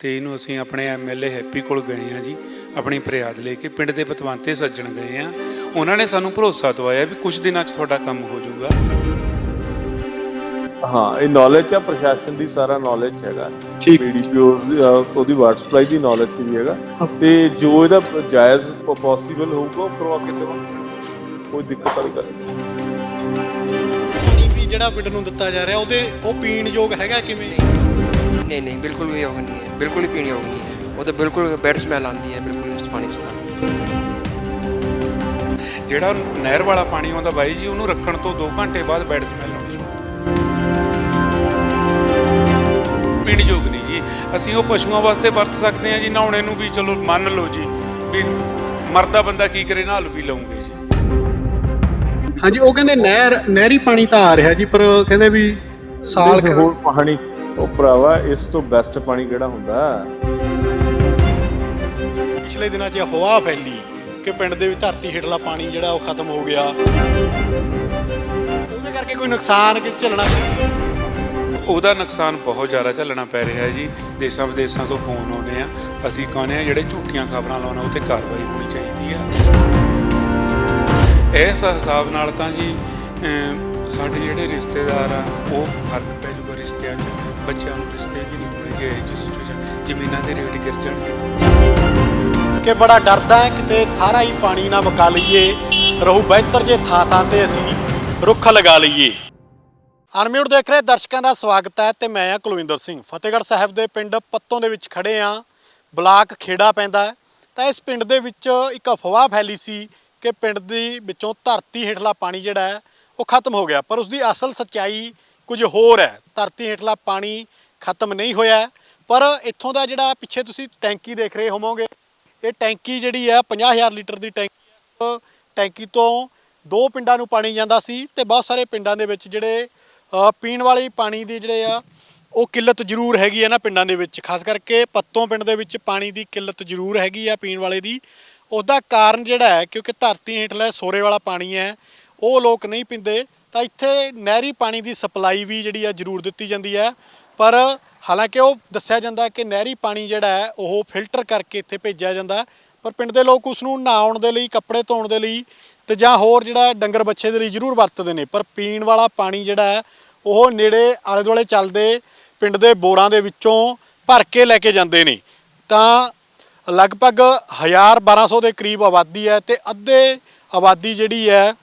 ਤੇ ਇਹਨੂੰ ਅਸੀਂ ਆਪਣੇ ਐਮਐਲਏ ਹੈਪੀ ਕੋਲ ਗਏ ਆ ਜੀ ਆਪਣੀ ਫਰਿਆਦ ਲੈ ਕੇ ਪਿੰਡ ਦੇ ਪਤਵੰਤੇ ਸੱਜਣ ਗਏ ਆ ਉਹਨਾਂ ਨੇ ਸਾਨੂੰ ਭਰੋਸਾ ਦਵਾਇਆ ਵੀ ਕੁਝ ਦਿਨਾਂ 'ਚ ਤੁਹਾਡਾ ਕੰਮ ਹੋ ਜਾਊਗਾ। ਹਾਂ ਇਹ ਨੌਲੇਜ ਆ ਪ੍ਰਸ਼ਾਸਨ ਦੀ ਸਾਰਾ ਨੌਲੇਜ ਹੈਗਾ। ਠੀਕ। ਪੀਡੀਪੀਓ ਉਹਦੀ ਵਾਟਰ ਸਪਲਾਈ ਦੀ ਨੌਲੇਜ ਵੀ ਹੈਗਾ। ਤੇ ਜੋ ਇਹਦਾ ਜਾਇਜ਼ ਪੋਸੀਬਲ ਹੋਊਗਾ ਉਹ ਕਰਵਾ ਕੇ ਦੇਵਾਂਗੇ। ਕੋਈ ਦਿੱਕਤ ਵਾਲੀ ਗੱਲ ਨਹੀਂ। ਵੀ ਜਿਹੜਾ ਪਿੰਡ ਨੂੰ ਦਿੱਤਾ ਜਾ ਰਿਹਾ ਉਹਦੇ ਉਹ ਪੀਣ ਯੋਗ ਹੈਗਾ ਕਿਵੇਂ? ਨਹੀਂ ਨਹੀਂ ਬਿਲਕੁਲ ਵੀ ਯੋਗ ਨਹੀਂ ਹੈ। ਬਿਲਕੁਲ ਹੀ ਪੀਣ ਯੋਗ ਨਹੀਂ ਹੈ। ਉਹ ਤਾਂ ਬਿਲਕੁਲ ਬੈਡ ਸਮੈਲ ਆਉਂਦੀ ਹੈ ਬਿਲਕੁਲ ਉਸ ਪਾਣੀ ਤੋਂ। ਜਿਹੜਾ ਨਹਿਰ ਵਾਲਾ ਪਾਣੀ ਆਉਂਦਾ ਬਾਈ ਜੀ ਉਹਨੂੰ ਰੱਖਣ ਤੋਂ 2 ਘੰਟੇ ਬਾਅਦ ਬੈਡ ਸਮੈਲ ਸ਼ੁਰੂ ਪੀਣ ਯੋਗ ਨਹੀਂ ਜੀ। ਅਸੀਂ ਉਹ ਪਸ਼ੂਆਂ ਵਾਸਤੇ ਵਰਤ ਸਕਦੇ ਹਾਂ ਜੀ ਨਹਾਉਣੇ ਨੂੰ ਵੀ ਚਲੋ ਮੰਨ ਲਓ ਜੀ ਵੀ ਮਰਦਾ ਬੰਦਾ ਕੀ ਕਰੇ ਨਹਾ ਲੂ ਵੀ ਲਊਂਗੇ ਜੀ। ਹਾਂਜੀ ਉਹ ਕਹਿੰਦੇ ਨਹਿਰ ਨਹਿਰੀ ਪਾਣੀ ਤਾਂ ਆ ਰਿਹਾ ਜੀ ਪਰ ਕਹਿੰਦੇ ਵੀ ਸਾਲ ਸਾਲ ਹੋਰ ਪਾਣੀ ਉਹ ਭਰਾਵਾ ਇਸ ਤੋਂ ਬੈਸਟ ਪਾਣੀ ਕਿਹੜਾ ਹੁੰਦਾ? ਪਿਛਲੇ ਦਿਨਾਂ 'ਚ ਹਵਾ ਫੈਲੀ ਕਿ ਪਿੰਡ ਦੇ ਵਿੱਚ ਧਰਤੀ ਹੇਠਲਾ ਪਾਣੀ ਜਿਹੜਾ ਉਹ ਖਤਮ ਹੋ ਗਿਆ। ਉਹਦੇ ਕਰਕੇ ਕੋਈ ਨੁਕਸਾਨ ਕਿ ਝੱਲਣਾ ਉਹਦਾ ਨੁਕਸਾਨ ਬਹੁਤ ਜ਼ਿਆਦਾ ਝੱਲਣਾ ਪੈ ਰਿਹਾ ਹੈ ਜੀ। ਦੇਸ਼ਾਂ ਵਿਦੇਸ਼ਾਂ ਤੋਂ ਫੋਨ ਆਉਂਦੇ ਆ। ਅਸੀਂ ਕਹਿੰਦੇ ਆ ਜਿਹੜੇ ਝੂਠੀਆਂ ਖਬਰਾਂ ਲਾਉਣਾ ਉਹ ਤੇ ਕਾਰਵਾਈ ਹੋਣੀ ਚਾਹੀਦੀ ਆ। ਇਸ ਹਿਸਾਬ ਨਾਲ ਤਾਂ ਜੀ ਸਾਡੇ ਜਿਹੜੇ ਰਿਸ਼ਤੇਦਾਰ ਆ ਉਹ ਫ਼ਰਕ ਪੈ ਜੂਗਾ ਰਿਸ਼ਤਿਆਂ 'ਚ। ਬੱਚਿਆਂ ਨੂੰ ਰਿਸ਼ਤੇ ਵੀ ਨਹੀਂ ਹੋਣੇ, ਜੇ ਜਿਸ ਸਿਚੁਏਸ਼ਨ ਜ਼ਮੀਨਾਂ ਦੇ ਰੇਟ ਗਿਰ ਜਾਣਗੇ। ਕਿ ਬੜਾ ਡਰਦਾ ਹੈ ਕਿਤੇ ਸਾਰਾ ਹੀ ਪਾਣੀ ਨਾ ਵਕਾ ਲਈਏ, ਰਹੂ ਬਿਹਤਰ ਜੇ ਥਾਂ ਥਾਂ ਤੇ ਅਸੀਂ ਰੁੱਖ ਲਗਾ ਲਈਏ। ਅਨਮਿਊਟ ਦੇਖ ਰਹੇ ਦਰਸ਼ਕਾਂ ਦਾ ਸਵਾਗਤ ਹੈ ਤੇ ਮੈਂ ਹਾਂ ਕੁਲਵਿੰਦਰ ਸਿੰਘ। ਫਤਿਹਗੜ੍ਹ ਸਾਹਿਬ ਦੇ ਪਿੰਡ ਪੱਤੋਂ ਦੇ ਵਿੱਚ ਖੜੇ ਆ ਬਲਾਕ ਖੇੜਾ ਪੈਂਦਾ ਹੈ। ਤਾਂ ਇਸ ਪਿੰਡ ਦੇ ਵਿੱਚ ਇੱਕ ਅਫਵਾਹ ਫੈਲੀ ਸੀ ਕਿ ਪਿੰਡ ਦੀ ਵਿੱਚੋਂ ਧਰਤੀ ਹੇਠਲਾ ਪਾਣੀ ਜਿਹੜਾ ਹੈ, ਉਹ ਖਤਮ ਹੋ ਗਿਆ। ਪਰ ਉਸ ਦੀ ਅਸਲ ਸੱਚਾਈ ਕੁਝ ਹੋਰ ਹੈ। ਧਰਤੀ ਹੇਠਲਾ ਪਾਣੀ ਖਤਮ ਨਹੀਂ ਹੋਇਆ ਪਰ ਇੱਥੋਂ ਦਾ ਜਿਹੜਾ ਪਿੱਛੇ ਤੁਸੀਂ ਟੈਂਕੀ ਦੇਖ ਰਹੇ ਹੋਵੋਗੇ, ਇਹ ਟੈਂਕੀ ਜਿਹੜੀ ਹੈ 50000 ਲੀਟਰ ਦੀ ਟੈਂਕੀ ਹੈ। ਟੈਂਕੀ ਤੋਂ ਦੋ ਪਿੰਡਾਂ ਨੂੰ ਪਾਣੀ ਜਾਂਦਾ ਸੀ ਤੇ ਬਹੁਤ ਸਾਰੇ ਪਿੰਡਾਂ ਦੇ ਵਿੱਚ ਜਿਹੜੇ ਪੀਣ ਵਾਲੇ ਪਾਣੀ ਦੇ ਜਿਹੜੇ ਆ, ਉਹ ਕਿੱਲਤ ਜ਼ਰੂਰ ਹੈਗੀ ਹੈ ਨਾ ਪਿੰਡਾਂ ਦੇ ਵਿੱਚ। ਖਾਸ ਕਰਕੇ ਪੱਤੋਂ ਪਿੰਡ ਦੇ ਵਿੱਚ ਪਾਣੀ ਦੀ ਕਿੱਲਤ ਜ਼ਰੂਰ ਹੈਗੀ ਆ ਪੀਣ ਵਾਲੇ ਦੀ। ਉਹਦਾ ਕਾਰਨ ਜਿਹੜਾ ਹੈ, ਕਿਉਂਕਿ ਧਰਤੀ ਹੇਠਲਾ ਸੋਰੇ ਵਾਲਾ ਪਾਣੀ ਹੈ, ਉਹ ਲੋਕ ਨਹੀਂ ਪੀਂਦੇ। ਤਾਂ ਇੱਥੇ ਨਹਿਰੀ ਪਾਣੀ ਦੀ ਸਪਲਾਈ ਵੀ ਜਿਹੜੀ ਆ ਜ਼ਰੂਰ ਦਿੱਤੀ ਜਾਂਦੀ ਹੈ। ਪਰ ਹਾਲਾਂਕਿ ਉਹ ਦੱਸਿਆ ਜਾਂਦਾ ਕਿ ਨਹਿਰੀ ਪਾਣੀ ਜਿਹੜਾ ਹੈ, ਉਹ ਫਿਲਟਰ ਕਰਕੇ ਇੱਥੇ ਭੇਜਿਆ ਜਾਂਦਾ ਪਰ ਪਿੰਡ ਦੇ ਲੋਕ ਉਸ ਨੂੰ ਨਹਾਉਣ ਦੇ ਲਈ, ਕੱਪੜੇ ਧੋਣ ਦੇ ਲਈ ਤੇ ਜਾਂ ਹੋਰ ਜਿਹੜਾ ਡੰਗਰ ਬੱਚੇ ਦੇ ਲਈ ਜ਼ਰੂਰ ਵਰਤਦੇ ਨੇ। ਪਰ ਪੀਣ ਵਾਲਾ ਪਾਣੀ ਜਿਹੜਾ ਹੈ, ਉਹ ਨੇੜੇ ਆਲੇ ਦੁਆਲੇ ਚੱਲਦੇ ਪਿੰਡ ਦੇ ਬੋਰਾਂ ਦੇ ਵਿੱਚੋਂ ਭਰ ਕੇ ਲੈ ਕੇ ਜਾਂਦੇ ਨੇ। ਤਾਂ ਲਗਭਗ 1000 1200 ਦੇ ਕਰੀਬ ਆਬਾਦੀ ਹੈ ਤੇ ਅੱਧੇ ਆਬਾਦੀ ਜਿਹੜੀ ਹੈ,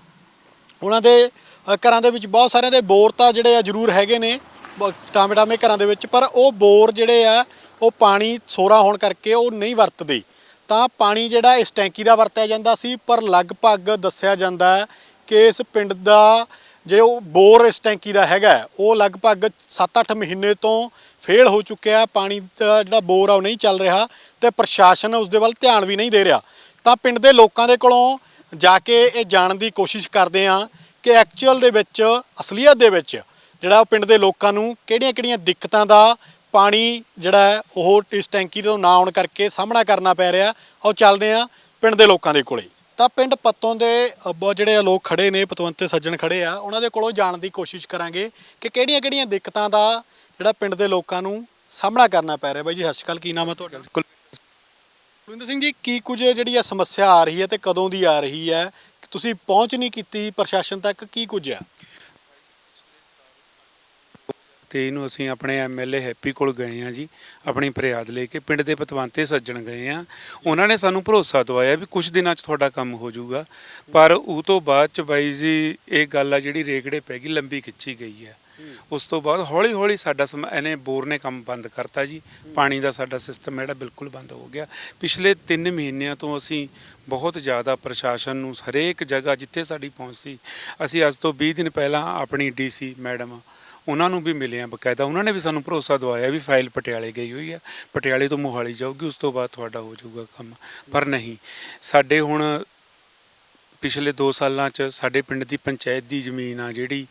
ਉਹਨਾਂ ਦੇ ਘਰਾਂ ਦੇ ਵਿੱਚ ਬਹੁਤ ਸਾਰਿਆਂ ਦੇ ਬੋਰ ਤਾਂ ਜਿਹੜੇ ਆ ਜ਼ਰੂਰ ਹੈਗੇ ਨੇ, ਬ- ਟਾਮੇ ਟਾਵੇਂ ਘਰਾਂ ਦੇ ਵਿੱਚ, ਪਰ ਉਹ ਬੋਰ ਜਿਹੜੇ ਆ, ਉਹ ਪਾਣੀ ਸੋਰਾ ਹੋਣ ਕਰਕੇ ਉਹ ਨਹੀਂ ਵਰਤਦੇ। ਤਾਂ ਪਾਣੀ ਜਿਹੜਾ ਇਸ ਟੈਂਕੀ ਦਾ ਵਰਤਿਆ ਜਾਂਦਾ ਸੀ, ਪਰ ਲਗਭਗ ਦੱਸਿਆ ਜਾਂਦਾ ਕਿ ਇਸ ਪਿੰਡ ਦਾ ਜੇ ਉਹ ਬੋਰ ਇਸ ਟੈਂਕੀ ਦਾ ਹੈਗਾ, ਉਹ ਲਗਭਗ 7-8 ਮਹੀਨੇ ਤੋਂ ਫੇਲ ਹੋ ਚੁੱਕਿਆ, ਪਾਣੀ ਦਾ ਜਿਹੜਾ ਬੋਰ ਆ ਉਹ ਨਹੀਂ ਚੱਲ ਰਿਹਾ ਤੇ ਪ੍ਰਸ਼ਾਸਨ ਉਸ ਦੇ ਵੱਲ ਧਿਆਨ ਵੀ ਨਹੀਂ ਦੇ ਰਿਹਾ। ਤਾਂ ਪਿੰਡ ਦੇ ਲੋਕਾਂ ਦੇ ਕੋਲੋਂ ਜਾ ਕੇ ਇਹ ਜਾਣਨ ਦੀ ਕੋਸ਼ਿਸ਼ ਕਰਦੇ ਆ ਕਿ ਐਕਚੁਅਲ ਦੇ ਵਿੱਚ ਅਸਲੀਅਤ ਦੇ ਵਿੱਚ ਜਿਹੜਾ ਉਹ ਪਿੰਡ ਦੇ ਲੋਕਾਂ ਨੂੰ ਕਿਹੜੀਆਂ-ਕਿਹੜੀਆਂ ਦਿੱਕਤਾਂ ਦਾ ਪਾਣੀ ਜਿਹੜਾ ਉਹ ਇਸ ਟੈਂਕੀ ਤੋਂ ਨਾ ਆਉਣ ਕਰਕੇ ਸਾਹਮਣਾ ਕਰਨਾ ਪੈ ਰਿਹਾ। ਆਓ ਚੱਲਦੇ ਆ ਪਿੰਡ ਦੇ ਲੋਕਾਂ ਦੇ ਕੋਲੇ। ਤਾਂ ਪਿੰਡ ਪੱਤੋਂ ਦੇ ਬਹੁਤ ਜਿਹੜੇ ਲੋਕ ਖੜੇ ਨੇ ਪਤਵੰਤੇ ਸੱਜਣ ਖੜੇ ਆ ਉਹਨਾਂ ਦੇ ਕੋਲੋਂ ਜਾਣਨ ਦੀ ਕੋਸ਼ਿਸ਼ ਕਰਾਂਗੇ ਕਿ ਕਿਹੜੀਆਂ-ਕਿਹੜੀਆਂ ਦਿੱਕਤਾਂ ਦਾ ਜਿਹੜਾ ਪਿੰਡ ਦੇ ਲੋਕਾਂ ਨੂੰ ਸਾਹਮਣਾ ਕਰਨਾ ਪੈ ਰਿਹਾ। ਬਾਈ ਜੀ ਸਤਿ ਸ਼੍ਰੀ ਅਕਾਲ। ਕੀ ਨਾਮ ਹੈ ਤੁਹਾਡਾ? ਕੁਲਵਿੰਦਰ ਸਿੰਘ ਜੀ ਕੀ ਕੁਝ ਜਿਹੜੀ ਇਹ ਸਮੱਸਿਆ ਆ ਰਹੀ ਹੈ ਤੇ ਕਦੋਂ ਦੀ ਆ ਰਹੀ ਹੈ? ਤੁਸੀਂ ਪਹੁੰਚ ਨਹੀਂ ਕੀਤੀ ਪ੍ਰਸ਼ਾਸਨ ਤੱਕ, ਕੀ ਕੁਝ ਆ? ਤੇ ਇਹਨੂੰ ਅਸੀਂ ਆਪਣੇ ਐਮਐਲਏ ਹੈਪੀ ਕੋਲ ਗਏ ਆ ਜੀ, ਆਪਣੀ ਫਰਿਆਦ ਲੈ ਕੇ ਪਿੰਡ ਦੇ ਪਤਵੰਤੇ ਸੱਜਣ ਗਏ ਆ ਉਹਨਾਂ ਨੇ ਸਾਨੂੰ ਭਰੋਸਾ ਦਵਾਇਆ ਵੀ ਕੁਝ ਦਿਨਾਂ 'ਚ ਤੁਹਾਡਾ ਕੰਮ ਹੋ ਜਾਊਗਾ। ਪਰ ਉਹ ਤੋਂ ਬਾਅਦ 'ਚ ਬਾਈ ਜੀ, ਇਹ ਗੱਲ ਆ ਜਿਹੜੀ ਰੇਗੜੇ ਪੈ ਗਈ, ਲੰਬੀ ਖਿੱਚੀ ਗਈ ਹੈ। ਉਸ ਤੋਂ ਬਾਅਦ ਹੌਲੀ ਹੌਲੀ ਸਾਡਾ ਸਮ- ਇਹਨੇ ਬੋਰ ਨੇ ਕੰਮ ਬੰਦ ਕਰਤਾ ਜੀ। ਪਾਣੀ ਦਾ ਸਾਡਾ ਸਿਸਟਮ ਜਿਹੜਾ ਬਿਲਕੁਲ ਬੰਦ ਹੋ ਗਿਆ। ਪਿਛਲੇ 3 ਮਹੀਨਿਆਂ ਤੋਂ ਅਸੀਂ ਬਹੁਤ ਜ਼ਿਆਦਾ ਪ੍ਰਸ਼ਾਸਨ ਨੂੰ ਹਰੇਕ ਜਗ੍ਹਾ ਜਿੱਥੇ ਸਾਡੀ ਪਹੁੰਚ ਸੀ, ਅਸੀਂ ਅੱਜ ਤੋਂ 20 ਦਿਨ ਪਹਿਲਾਂ ਆਪਣੀ ਡੀਸੀ ਮੈਡਮ ਉਹਨਾਂ ਨੂੰ ਵੀ ਮਿਲੇ ਆ ਬਕਾਇਦਾ। ਉਹਨਾਂ ਨੇ ਵੀ ਸਾਨੂੰ ਭਰੋਸਾ ਦਵਾਇਆ ਵੀ ਫਾਈਲ ਪਟਿਆਲੇ ਗਈ ਹੋਈ ਆ ਪਟਿਆਲੇ ਤੋਂ ਮੋਹਾਲੀ ਜਾਊਗੀ, ਉਸ ਤੋਂ ਬਾਅਦ ਤੁਹਾਡਾ ਹੋ ਜਾਊਗਾ ਕੰਮ। ਪਰ ਨਹੀਂ, ਸਾਡੇ ਹੁਣ ਪਿਛਲੇ 2 ਸਾਲਾਂ ਚ ਸਾਡੇ ਪਿੰਡ ਦੀ ਪੰਚਾਇਤ ਦੀ ਜ਼ਮੀਨ ਆ ਜਿਹੜੀ,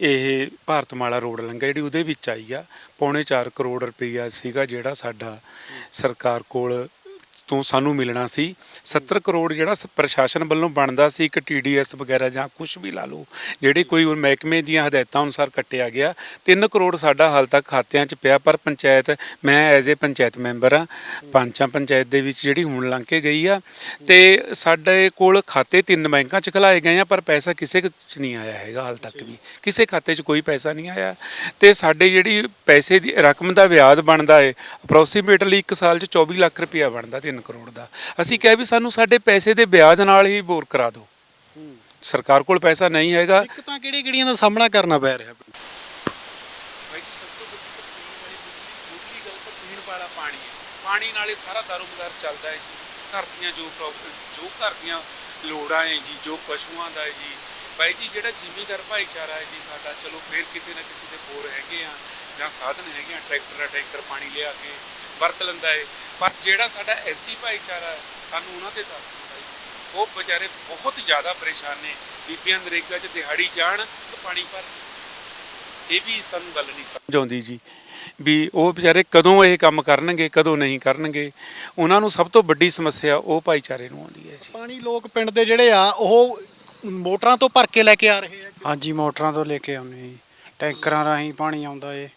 ਇਹ ਭਾਰਤਮਾਲਾ ਰੋਡ ਲੰਘਾ ਜਿਹੜੀ ਉਹਦੇ ਵਿੱਚ ਆਈ ਆ, ਪੌਣੇ 4 ਕਰੋੜ ਰੁਪਈਆ ਸੀਗਾ ਜਿਹੜਾ ਸਾਡਾ ਸਰਕਾਰ ਕੋਲ ਤੋਂ ਸਾਨੂੰ ਮਿਲਣਾ ਸੀ। 70 ਕਰੋੜ ਜਿਹੜਾ ਸ- ਪ੍ਰਸ਼ਾਸਨ ਵੱਲੋਂ ਬਣਦਾ ਸੀ, ਇੱਕ ਟੀਡੀਐਸ ਵਗੈਰਾ ਜਾਂ ਕੁਝ ਵੀ ਲਾ ਲਓ, ਜਿਹੜੇ ਕੋਈ ਮਹਿਕਮੇ ਦੀਆਂ ਹਦਾਇਤਾਂ ਅਨੁਸਾਰ ਕੱਟਿਆ ਗਿਆ। 3 ਕਰੋੜ ਸਾਡਾ ਹਾਲ ਤੱਕ ਖਾਤਿਆਂ 'ਚ ਪਿਆ, ਪਰ ਪੰਚਾਇਤ, ਮੈਂ ਐਜ਼ ਏ ਪੰਚਾਇਤ ਮੈਂਬਰ ਆ ਪੰਚਾਂ ਪੰਚਾਇਤ ਦੇ ਵਿੱਚ ਜਿਹੜੀ ਹੁਣ ਲੰਘ ਕੇ ਗਈ ਆ। ਤੇ ਸਾਡੇ ਕੋਲ ਖਾਤੇ ਤਿੰਨ ਬੈਂਕਾਂ 'ਚ ਖਲਾਏ ਗਏ ਆ, ਪਰ ਪੈਸਾ ਕਿਸੇ 'ਚ ਨਹੀਂ ਆਇਆ ਹੈਗਾ ਹਾਲ ਤੱਕ ਵੀ। ਕਿਸੇ ਖਾਤੇ 'ਚ ਕੋਈ ਪੈਸਾ ਨਹੀਂ ਆਇਆ। ਤੇ ਸਾਡੇ ਜਿਹੜੀ ਪੈਸੇ ਦੀ ਰਕਮ ਦਾ ਵਿਆਜ ਬਣਦਾ ਏ ਅਪਰੋਕਸੀਮੇਟਲੀ 1 ਸਾਲ 'ਚ 24 ਲੱਖ ਰੁਪਇਆ ਬਣਦਾ 3 ਕਰੋੜ ਦਾ। ਅਸੀਂ ਕਿਹਾ ਵੀ ਸਾਨੂੰ ਸਾਡੇ ਪੈਸੇ ਦੇ ਵਿਆਜ ਨਾਲ ਹੀ ਬੋਰ ਕਰਾ ਦਿਓ। ਸਰਕਾਰ ਕੋਲ ਪੈਸਾ ਨਹੀਂ ਹੈਗਾ। ਦਿੱਕਤਾਂ ਕਿਹੜੀ ਕਿਹੜੀਆਂ ਦਾ ਸਾਹਮਣਾ ਕਰਨਾ ਪੈ ਰਿਹਾ? ਭਾਈ ਜੀ ਸਭ ਤੋਂ ਵੱਡੀ ਤਾਂ ਪੀਣ ਵਾਲੀ ਬਿਜਲੀ ਦੂਜੀ ਗੱਲ ਤਾਂ ਪੀਣ ਵਾਲਾ ਪਾਣੀ ਹੈ। ਪਾਣੀ ਨਾਲ ਹੀ ਸਾਰਾ ਦਾਰੋਮਦਾਰ ਚੱਲਦਾ ਹੈ ਜੀ। ਘਰ ਦੀਆਂ ਜੋ ਪ੍ਰੋਬਲਮ ਜੋ ਘਰ ਦੀਆਂ ਲੋੜਾਂ ਹੈ ਜੀ ਜੋ ਪਸ਼ੂਆਂ ਦਾ ਹੈ ਜੀ। ਭਾਈ ਜੀ ਜਿਹੜਾ ਜ਼ਿਮੀਂਦਾਰ ਭਾਈਚਾਰਾ ਹੈ ਜੀ ਸਾਡਾ ਚਲੋ ਫਿਰ ਕਿਸੇ ਨਾ ਕਿਸੇ ਦੇ ਬੋਰ ਹੈਗੇ ਆ ਜਾਂ ਸਾਧਨ ਹੈਗੇ ਆ ਟਰੈਕਟਰ ਦਾ ਟੈਂਕਰ ਪਾਣੀ ਲਿਆ ਕੇ ਵਰਤ ਲੈਂਦਾ ਹੈ ਪਰ ਜਿਹੜਾ ਸਾਡਾ ਐਸੀ ਭਾਈਚਾਰਾ ਹੈ ਸਾਨੂੰ ਉਹਨਾਂ ਤੇ ਦੱਸ ਹੁੰਦਾ ਜੀ ਉਹ ਵਿਚਾਰੇ ਬਹੁਤ ਜ਼ਿਆਦਾ ਪਰੇਸ਼ਾਨ ਨੇ। ਬੀਬੀਆਂ ਨਰੇਗਾ 'ਚ ਦਿਹਾੜੀ ਜਾਣ ਤੇ ਪਾਣੀ ਭਰ ਇਹ ਵੀ ਸਾਨੂੰ ਗੱਲ ਨਹੀਂ ਸਮਝ ਆਉਂਦੀ ਜੀ। ਵੀ ਉਹ ਵਿਚਾਰੇ ਕਦੋਂ ਇਹ ਕੰਮ ਕਰਨਗੇ ਕਦੋਂ ਨਹੀਂ ਕਰਨਗੇ। ਉਹਨਾਂ ਨੂੰ ਸਭ ਤੋਂ ਵੱਡੀ ਸਮੱਸਿਆ ਉਹ ਭਾਈਚਾਰੇ ਨੂੰ ਆਉਂਦੀ ਹੈ ਜੀ। ਪਾਣੀ ਲੋਕ ਪਿੰਡ ਦੇ ਜਿਹੜੇ ਆ ਉਹ ਮੋਟਰਾਂ ਤੋਂ ਭਰ ਕੇ ਲੈ ਕੇ ਆ ਰਹੇ ਆ। ਹਾਂਜੀ ਮੋਟਰਾਂ ਤੋਂ ਲੈ ਕੇ ਆਉਂਦੇ ਜੀ। ਟੈਂਕਰਾਂ ਰਾਹੀਂ ਪਾਣੀ ਆਉਂਦਾ ਏ।